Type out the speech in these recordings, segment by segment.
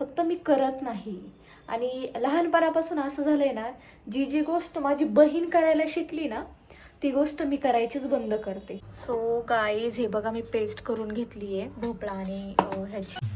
फक्त मी करत नाही. आणि लहानपणापासून असं झालंय ना जी जी गोष्ट माझी बहीण करायला शिकली ना ती गोष्ट मी करायचीच बंद करते. सो गाईज हे बघा मी पेस्ट करून घेतली आहे भोपळा आणि ह्याची.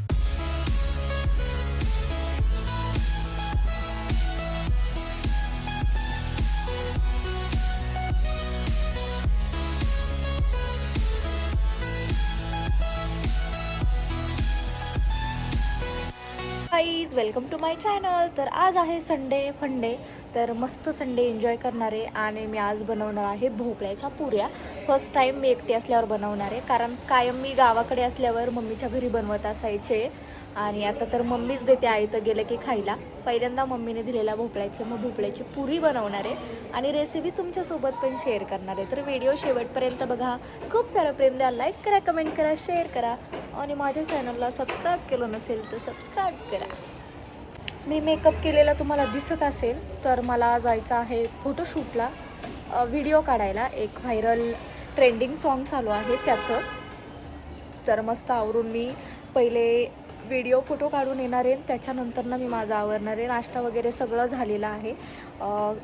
Guys welcome to my channel तर आज आहे संडे फंडे तर मस्त संडे एन्जॉय करणार आहे आणि मी आज बनवणार आहे भोपळ्याच्या पुऱ्या. फर्स्ट टाईम मी एकटी असल्यावर बनवणार आहे कारण कायम मी गावाकडे असल्यावर मम्मीच्या घरी बनवत असायचे. आणि आता तर मम्मीच देते आई तर गेलं की खायला. पहिल्यांदा मम्मीने दिलेला भोपळ्याची मग भोपळ्याची पुरी बनवणार आहे. आणि रेसिपी तुमच्यासोबत पण शेअर करणार आहे. तर व्हिडिओ शेवटपर्यंत बघा. खूप सारं प्रेम द्या. लाईक करा कमेंट करा शेअर करा. आणि माझ्या चॅनलला सबस्क्राईब केलं नसेल तर सबस्क्राईब करा. मी मेकअप केलेला तुम्हाला दिसत असेल तर मला जायचं आहे फोटोशूटला व्हिडिओ काढायला. एक व्हायरल ट्रेंडिंग सॉन्ग चालू आहे त्याचं. तर मस्त आवरून मी पहिले व्हिडिओ फोटो काढून येणार आहे. त्याच्यानंतर ना मी माझा आवरणार आहे. नाश्ता वगैरे सगळं झालेलं आहे.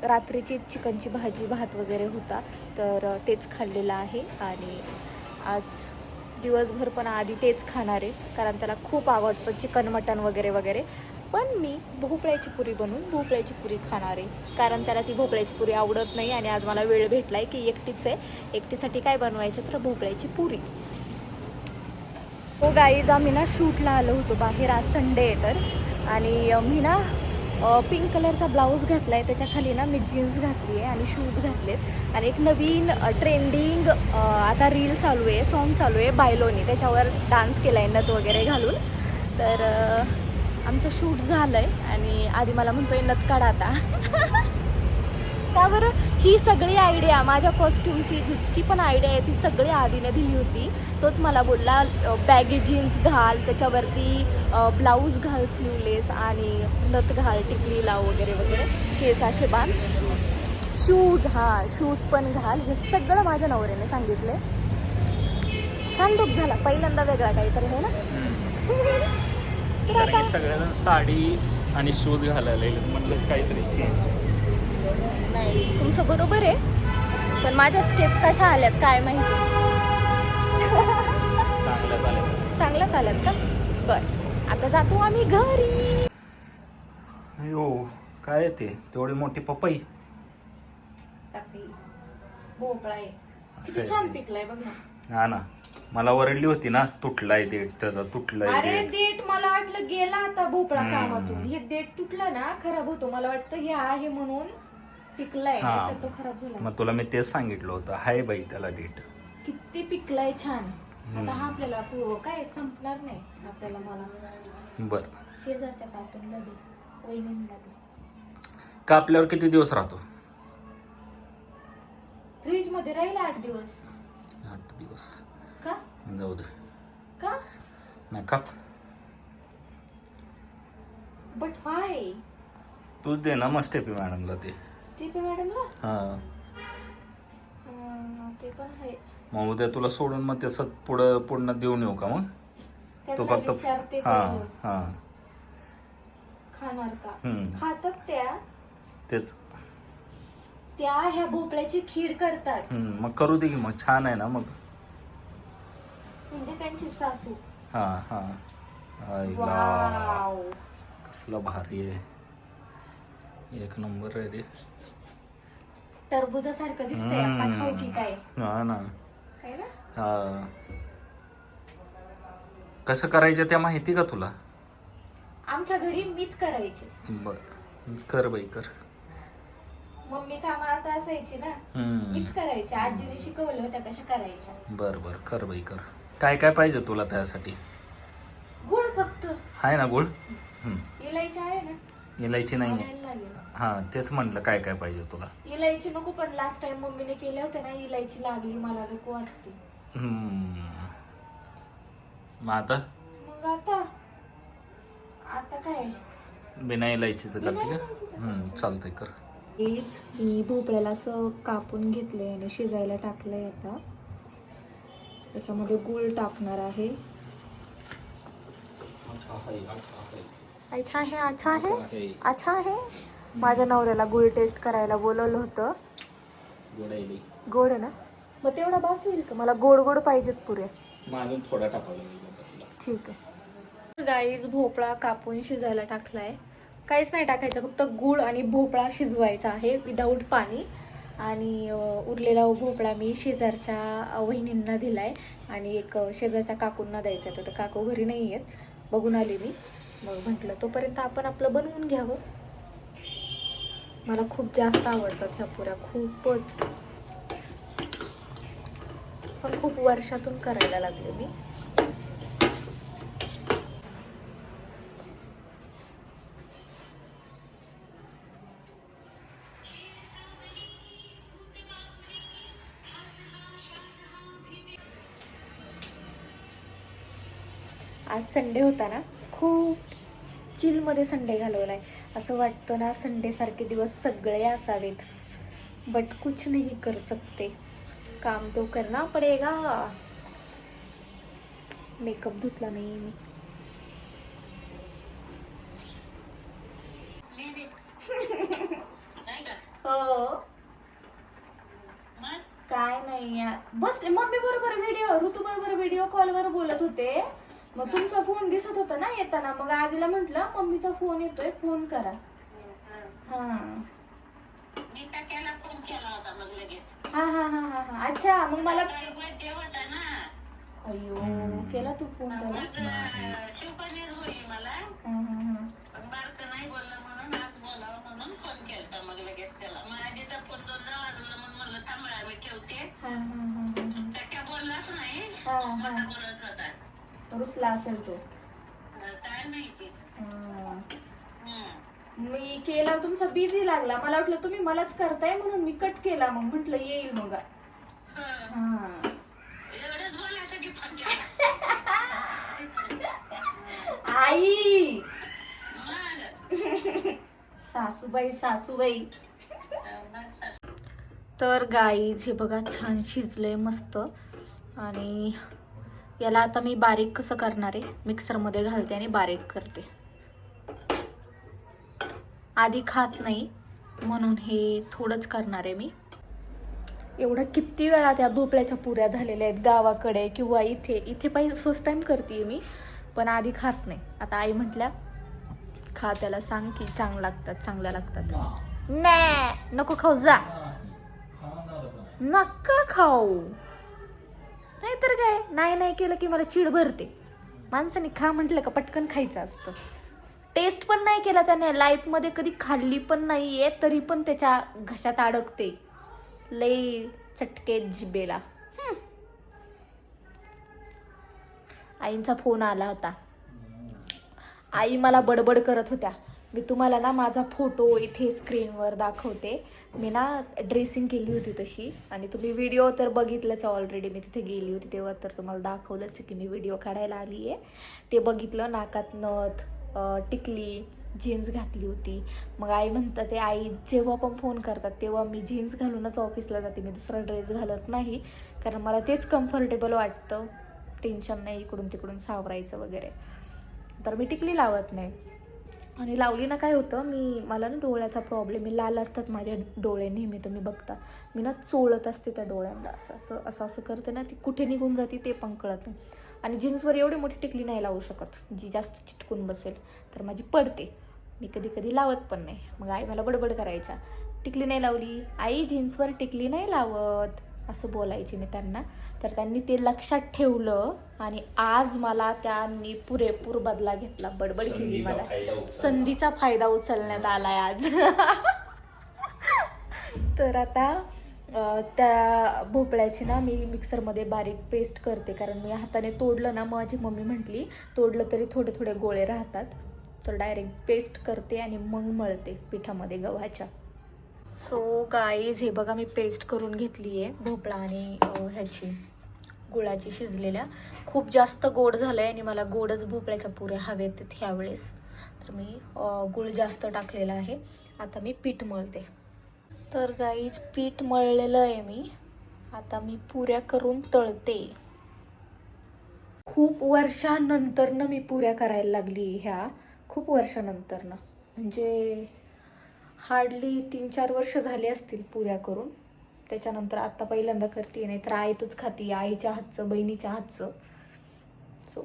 रात्रीची चिकनची भाजी भात वगैरे होता. तर तेच खाल्लेलं आहे. आणि आज दिवसभर पण आधी तेच खाणार आहे. कारण त्याला खूप आवडतं चिकन मटन वगैरे वगैरे. पण मी भोपळ्याची पुरी बनवून भोपळ्याची पुरी खाणार आहे. कारण त्याला ती भोपळ्याची पुरी आवडत नाही आणि आज मला वेळ भेटला आहे की एकटीच आहे. एकटीसाठी काय बनवायचं तर भोपळ्याची पुरी. हो गाईज आम्ही ना शूटला आलो होतो बाहेर. आज संडे आहे तर. आणि मी ना पिंक कलरचा ब्लाऊज घातला आहे त्याच्याखाली ना मी जीन्स घातली आहे आणि शूज घातलेत. आणि एक नवीन ट्रेंडिंग आता रील चालू आहे सॉन्ग चालू आहे बायलोनी त्याच्यावर डान्स केला आहे नथ वगैरे घालून. तर आमचं शूट झालं आहे आणि आधी मला म्हणतो आहे नथ काढा आता. का बरं? ही सगळी आयडिया माझ्या कॉस्ट्युमची जितकी पण आयडिया आहे ती सगळी आधीने दिली होती. तोच मला बोलला बॅगी जीन्स घाल त्याच्यावरती ब्लाऊज घाल स्लीवलेस आणि नथ घाल टिकली लाव वगैरे वगैरे. केस असे बांध शूज हां शूज पण घाल. हे सगळं माझ्या नवऱ्याने सांगितले छान लुक झाला. पहिल्यांदा वेगळा काहीतरी आहे ना? सगळ्यांना साडी आणि शूज घालायला. म्हटलं काहीतरी चेंज नाही तुमचं बरोबर आहे. पण माझ्या स्टेप कशा आल्यात काय माहिती? चांगलं झालं चांगल्या चालत का? बर आता जातो आम्ही घरी. हो काय ते? तेवढी मोठी पपई. भोपळा आहे. किती छान. पिकलाय बघ ना. हा ना. मला ओरडली होती ना तुटलाय देठ त्याचा तुटलाय अरे देठ. मला वाटलं गेला आता भोपळा. कामातून. हे देठ तुटला ना खराब होतो. मला वाटतं हे आहे म्हणून पिकलाय हा. नाहीतर तो खराब झाला मग तुला मी तेच सांगितलं होतं. हाय बाई त्याला देठ किती पिकलाय छान. आता हा आपल्याला पु- काय संपणार नाही आपल्याला मला. बर. शेजारच्या काकूनला दे वहिनींना दे. कापल्यावर किती दिवस राहतो? फ्रीजमध्ये राहील आठ दिवस. आठ दिवस. का? जाऊ दे. का? नाही काप. बट वाय तूच दे ना मग स्टेपी मॅडमला ते. मॅडमला? हा. हा, ते पण आहे. मग उद्या तुला सोडून मग त्याचं पुढं पुढं देऊन येऊ का मग? तू त्यांना फक्त विचारते हा हा. खाणार का? हम्म. खातात त्या. तेच. त्या ह्या भोपळ्याची खीर करतात. हम्म, मग करू दे की मग. छान आहे ना मग. म्हणजे त्यांची सासू. हा हा. आईला. वाव. कसला भारी आहे. एक नंबर आहे रे टरबुजासारखं दिसतंय आता खाऊ की काय? हा ना. काय ना? हा. कसं करायचं त्या माहिती का तुला? आमच्या घरी मीच करायचे. बर. कर बाई कर. मम्मी कामात असायची ना. हम्म. मीच करायचे. आजीने शिकवलं होत्या कशा करायच्या. बर बर. कर बाई कर. काय काय पाहिजे तुला त्यासाठी? गुळ फक्त. आहे ना गुळ? हम्म. इलायची आहे ना. इलायची नाही आणायला लागेल. हा तेच म्हटलं काय काय पाहिजे तुला? इलायची नको पण लास्ट टाइम मम्मीने केले होते ना इलायची लागली मला नको वाटते. हम्म. मग आता? मग आता? आता काय? बिना इलायचीचं बिना करते का? इलायचीचं हम्म, चालतंय कर. हेच मी भोपळ्याला असं कापून घेतलंय आणि शिजायला टाकलंय आता. त्याच्यामध्ये गूळ टाकणार आहे. अच्छा आहे अच्छा आहे अच्छा आहे माझ्या नवऱ्याला गुळ टेस्ट करायला बोलवलं होतं. गोड आहे ना? मग तेवढा बास होईल का? मला गोड गोड पाहिजेत पुऱ्या. मागून थोडा टाकावा ठीक आहे. गाईज भोपळा कापून शिजायला टाकलाय. काहीच नाही टाकायचं फक्त गूळ आणि भोपळा शिजवायचा आहे विदाऊट पाणी. आणि अं, उरलेला भोपळा मी शेजारच्या अं, वहिनींना दिलाय. आणि एक अं, शेजारच्या काकूंना द्यायचा आहे तर काकू घरी नाही आहेत. बघून आले मी. मग म्हटलं तोपर्यंत आपण आपलं बनवून घ्यावं. मला खूप जास्त आवडतात ह्या पुऱ्या खूपच. पण खूप वर्षातून करायला लागले मी. आज संडे होता ना? खूप चिलमध्ये संडे घालवलाय. असं वाटतं ना संडेसारखे दिवस सगळे असावेत. बट कुछ नाही कर सकते काम तो करना पडेगा मेकअप धुतला नाही मी. हो. काय नाही या- बसले मम्मी बरोबर व्हिडिओ ऋतू बरोबर व्हिडिओ कॉलवर बोलत होते. मग तुमचा फोन दिसत होता ना येताना. मग आधीला म्हंटल मम्मीचा फोन येतोय फोन करा. हा. मी तर त्याला फोन केला होता मग लगेच. हा हा हा हा हा. अच्छा मग मला अयो केला तू फोन त्याला? हा हा हा. पण बारक नाही बोललं म्हणून आज बोलावं म्हणून फोन केलता मग लगेच त्याला. मग आधीचा फोन दोनदा वाजला म्हणून म्हणलं थांबळा मी ठेवते. हा हा हा हा तर त्या बोललाच नाही. हा रुसला असेल तो. मी केला तुमचा बिझी लागला. मला वाटलं तुम्ही मलाच करताय म्हणून मी कट केला मग. म्हटलं येईल मग. आई! सासूबाई सासूबाई. तर गाईज हे बघा छान शिजलंय मस्त. आणि याला आता मी बारीक कसं करणार आहे? मिक्सरमध्ये घालते आणि बारीक करते. आधी खात नाही म्हणून हे थोडंच करणार आहे मी. एवढं किती वेळा त्या भोपळ्याच्या पुऱ्या झालेल्या आहेत गावाकडे किंवा इथे? इथे पाहिजे फर्स्ट टाइम करते मी पण आधी खात नाही. आता आई म्हटल्या खा त्याला सांग की चांग लागतात चांगल्या लागतात. नाही नको खाऊ जा. नका खाऊ. नाहीतर काय? नाही नाही केलं की मला चिड भरते. माणसाने खा म्हटलं का पटकन खायचं असतं. टेस्ट पण नाही केला त्याने. लाईफमध्ये कधी खाल्ली पण नाही आहे तरी पण त्याच्या घशात अडकते. लई चटके जिबेला. आईंचा फोन आला होता. आई मला बडबड करत होत्या. मी तुम्हाला ना माझा फोटो इथे स्क्रीनवर दाखवते. मी ना ड्रेसिंग केली होती तशी. आणि तुम्ही व्हिडिओ तर बघितलंच ऑलरेडी मी तिथे गेली होती तेव्हा तर तुम्हाला दाखवलंच की मी व्हिडिओ काढायला आली आहे ते बघितलं नाकात नथ टिकली जीन्स घातली होती. मग आई म्हणतात ते आई जेव्हा पण फोन करतात तेव्हा मी जीन्स घालूनच ऑफिसला जाते. मी दुसरा ड्रेस घालत नाही. कारण मला तेच कम्फर्टेबल वाटतं. टेन्शन नाही इकडून तिकडून सावरायचं वगैरे. तर मी टिकली लावत नाही. आणि लावली ना काय होतं मी मला ना डोळ्याचा प्रॉब्लेम आहे. लाल असतात माझे डोळे नेहमी तुम्ही बघता. मी ना चोळत असते त्या डोळ्यांना. असं असं असं असं करते ना ती कुठे निघून जाते ते पण कळत नाही. आणि जीन्सवर एवढी मोठी टिकली नाही लावू शकत जी जास्त चिटकून बसेल. तर माझी पडते. मी कधी कधी लावत पण नाही. मग आई मला बडबड करायच्या. टिकली नाही लावली. आई जीन्सवर टिकली नाही लावत. असं बोलायची मी त्यांना. तर त्यांनी ते लक्षात ठेवलं आणि आज मला त्यांनी पुरेपूर बदला घेतला. बडबड केली मला. संधीचा फायदा उचलण्यात आलाय आज. तर आता त्या भोपळ्याची ना मी मिक्सरमध्ये बारीक पेस्ट करते. कारण मी हाताने तोडलं ना माझी मम्मी म्हटली तोडलं तरी थोडे थोडे गोळे राहतात. तर डायरेक्ट पेस्ट करते आणि मग मळते पिठामध्ये गव्हाच्या. सो गाईज हे बघा मी पेस्ट करून घेतली आहे भोपळा आणि ह्याची गुळाची शिजलेल्या. खूप जास्त गोड झालं आहे आणि मला गोडच भोपळ्याच्या पुऱ्या हवेत ह्यावेळेस. तर मी गुळ जास्त टाकलेला आहे. आता मी पीठ मळते. तर गाईज पीठ मळलेलं आहे मी. आता मी पुऱ्या करून तळते. खूप वर्षानंतरनं मी पुऱ्या करायला लागली ह्या. खूप वर्षानंतरनं. म्हणजे हार्डली तीन चार वर्ष झाली असतील पुऱ्या करून. त्याच्यानंतर आत्ता पहिल्यांदा करते नाही तर आईतच खाती आईच्या हातचं बहिणीच्या हातचं. सो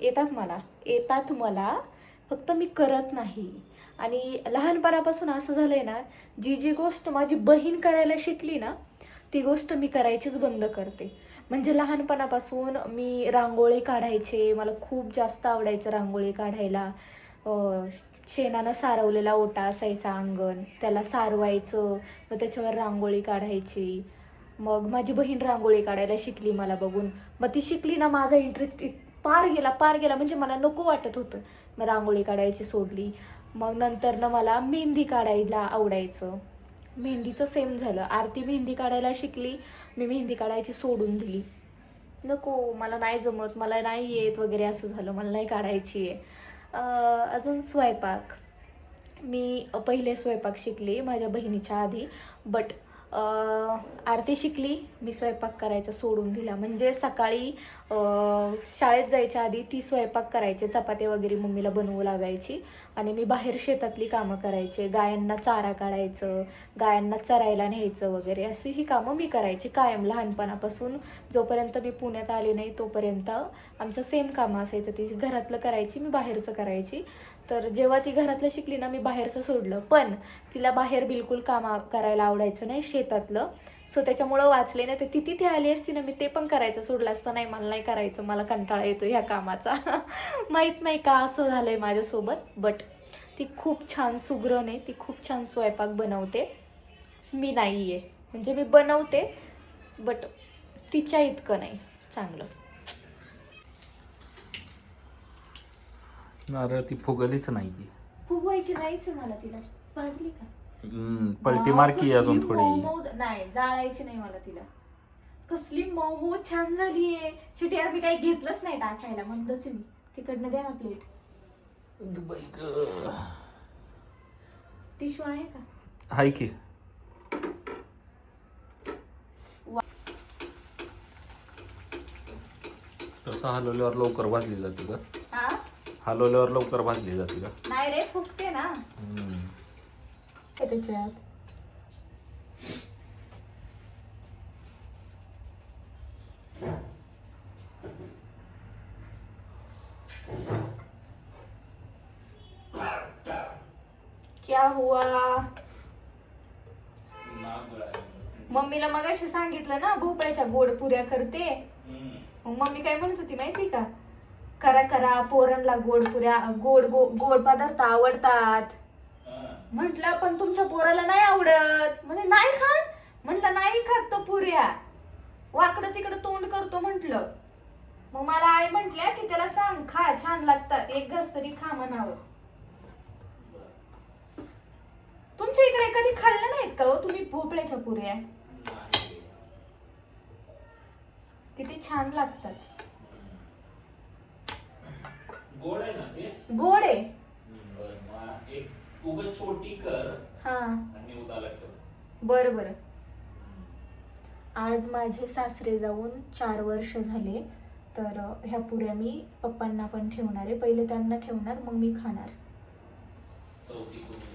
येतात मला. येतात मला फक्त मी करत नाही. आणि लहानपणापासून असं झालं आहे ना जी जी गोष्ट माझी बहीण करायला शिकली ना ती गोष्ट मी करायचीच बंद करते. म्हणजे लहानपणापासून मी रांगोळी काढायचे मला खूप जास्त आवडायचं रांगोळी काढायला. शेणानं सारवलेला ओटा असायचा अंगण. त्याला सारवायचं मग त्याच्यावर रांगोळी काढायची. मग माझी बहीण रांगोळी काढायला शिकली मला बघून. मग ती शिकली ना माझा इंटरेस्ट पार गेला पार गेला. म्हणजे मला नको वाटत होतं. मग रांगोळी काढायची सोडली. मग नंतर ना मला मेहंदी काढायला आवडायचं. मेहंदीचं सेम झालं. आरती मेहंदी काढायला शिकली. मी मेहंदी काढायची सोडून दिली. नको मला नाही जमत मला नाही येत वगैरे असं झालं. मला नाही काढायची आहे. अजून स्वयंपाक. मी पहिले स्वयंपाक शिकले माझ्या बहिणीच्या आधी बट आरती शिकली मी स्वयंपाक करायचा सोडून दिला. म्हणजे सकाळी शाळेत जायच्या आधी ती स्वयंपाक करायचे चपाती वगैरे मम्मीला बनवू लागायची. आणि मी बाहेर शेतातली कामं करायचे गायांना चारा काढायचं गायांना चरायला न्यायचं वगैरे अशी ही कामं मी करायची कायम लहानपणापासून. जोपर्यंत मी पुण्यात आले नाही तोपर्यंत आमचं सेम कामं असायचं. ती घरातलं करायची मी बाहेरचं करायची. तर जेव्हा ती घरातलं शिकली ना मी बाहेरचं सोडलं. पण तिला बाहेर बिलकुल कामा करायला आवडायचं नाही शेतातलं. सो त्याच्यामुळं वाचले ना तर ती तिथे आली असती ना मी ते पण करायचं. सोडलं असतं नाही मला नाही करायचं मला कंटाळा येतो ह्या कामाचा. माहीत नाही का असं झालं आहे माझ्यासोबत बट ती खूप छान सुगरण आहे ती खूप छान स्वयंपाक बनवते. मी नाही आहे म्हणजे मी बनवते बट तिच्या इतकं नाही. चांगलं. नारळ ती फुगलीच नाही फुगवायची नाहीच मला तिला. भाजली का? पलटी वाव, मार की कसली अजून थोडी. नाही जाळायची नाही मला तिला. कसली मऊ मऊ छान झालीये. शेवटी यार मी काही घेतलंच नाही टाकायला म्हणतच मी. तिकडनं द्या ना प्लेट टिश्यू आहे का? हाय की. तसं हलवल्यावर लवकर भाजली जाते का हा? हलवल्यावर लवकर भाजली जाते का नाही रे फुगते ना. हम्म. हे त्याच्यात क्या हुआ मम्मीला मग अशी सांगितलं ना भोपळ्याच्या गोड पुऱ्या करते. मग मम्मी काय म्हणत होती माहिती का? करा करा पोरांना गोड पुऱ्या गोड गो गोड पदार्थ आवडतात. म्हटलं पण तुमच्या पोराला नाही आवडत. म्हणजे नाही खात. म्हटलं नाही खात तो पुऱ्या. वाकडं तिकडं तोंड करतो म्हंटल. मग मला आई म्हंटल्या की त्याला सांग खा छान लागतात एक घास तरी खा म्हणावं. तुमच्या इकडे कधी खाल्लं नाहीत का हो तुम्ही भोपळ्याच्या पुऱ्या? किती छान लागतात. गोड आहे ना ते गोड आहे बरं, मग उगाच छोटी कर हा. आणि उदाला ठेव. बर बर. आज माझे सासरे जाऊन चार वर्ष झाले तर अ, ह्या पुऱ्या मी पप्पांना पण ठेवणार आहे. पहिले त्यांना ठेवणार मग मी खाणार. चौथी कोणी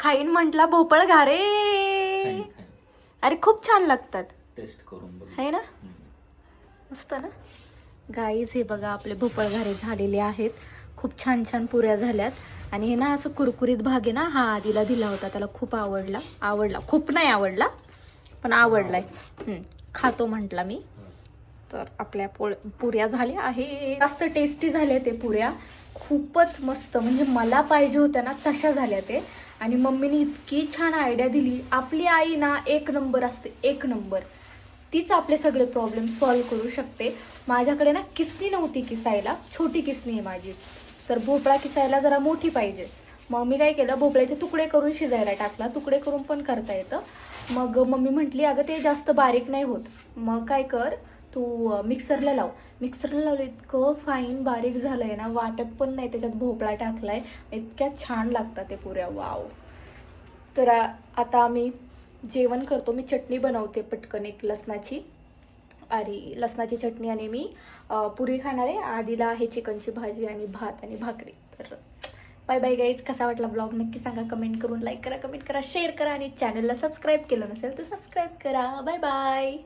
खाईन म्हटला भोपळ घारे अरे खूप छान लागतात. टेस्ट करून बघ. आहे ना? मस्त ना? गाईज हे बघा आपले भोपळघारे झालेले आहेत. खूप छान छान पुऱ्या झाल्यात. आणि हे ना असं कुरकुरीत भाग आहे ना हा आधीला दिला होता त्याला खूप आवडला. आवडला. खूप नाही आवडला पण आवडलाय. खातो म्हटला मी. तर आपल्या पोळ पुऱ्या झाल्या आहे जास्त टेस्टी झाल्या ते पुऱ्या. खूपच मस्त म्हणजे मला पाहिजे होत्या ना तशा झाल्या ते. आणि मम्मीने इतकी छान आयडिया दिली. आपली आई ना एक नंबर असते एक नंबर तीच आपले सगळे प्रॉब्लेम सॉल्व करू शकते. माझ्याकडे ना किसनी नव्हती किसायला छोटी किसनी आहे माझी. तर भोपळा किसायला जरा मोठी पाहिजे. मग मी काय केलं भोपळ्याचे तुकडे करून शिजायला टाकला. तुकडे करून पण करता येतं. मग मम्मी म्हटली अगं ते जास्त बारीक नाही होत. मग काय कर तू मिक्सरला लाव. मिक्सरला लावलं इतकं फाईन बारीक झालं आहे ना वाटत पण नाही त्याच्यात भोपळा टाकलाय. इतक्या छान लागतात ते पुऱ्या वाव. तर आता आम्ही जेवण करतो मी चटणी बनवते पटकन एक लसणाची. आणि लसणाची चटणी आणि मी पुरी खाणार आहे. आधीला आहे चिकनची भाजी आणि भात आणि भाकरी. तर बाय बाय गाईज कसा वाटला ब्लॉग? नक्की सांगा कमेंट करून लाईक करा कमेंट करा शेअर करा आणि चॅनलला सबस्क्राईब केलं नसेल तर सबस्क्राईब करा. Bye bye.